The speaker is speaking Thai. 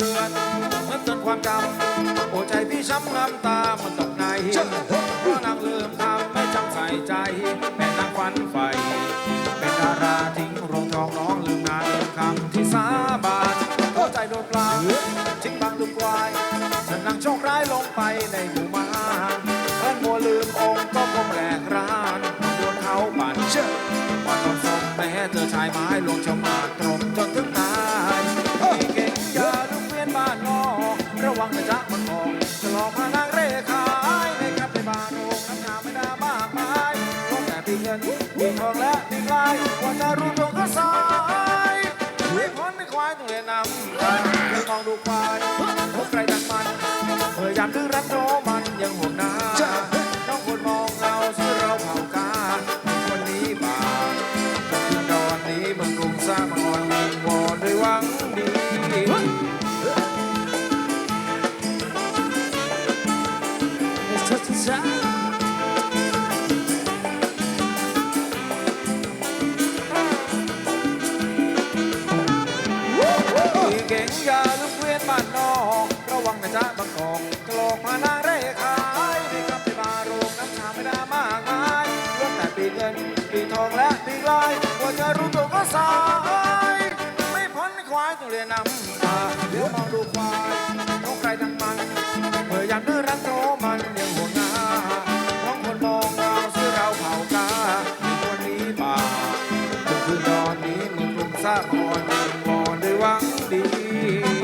เดือนเมื่อจนความจำโอ้ใจพี่ช้ำนำตามันตกในเพราะนางลืมทำไม่จำใส่ใจแม่นางควันไฟเป็นดาราทิ้งโรงทองน้องลืมงานคำที่สาบาน วังนะจ๊ะมันมองจะหลอกพานางเร่ขายในครับในบานโรงน้ำงามไม่น่ามากมายก็แต่ปีเงินปีทองและปีกลายว่าจะรู้ตัวก็สายไม่พ้นไม่ควายต้องเรียนนำ เก่งอย่าลุกเวียนบ้านนอกระวังนะจ๊ะบางกอกกลกมาหน้าเร่ขายในกับในบาร์โรงน้ำชาไม่ได้มากมายล้วนแต่ปีเงินปีทองและปีลายกว่าจะรู้ตัวก็สาย ไม่พ้นควายต้องเรียนนำตาเดี๋ยวมองดูควาย สร้างอ่อนวอนด้วยหวังดี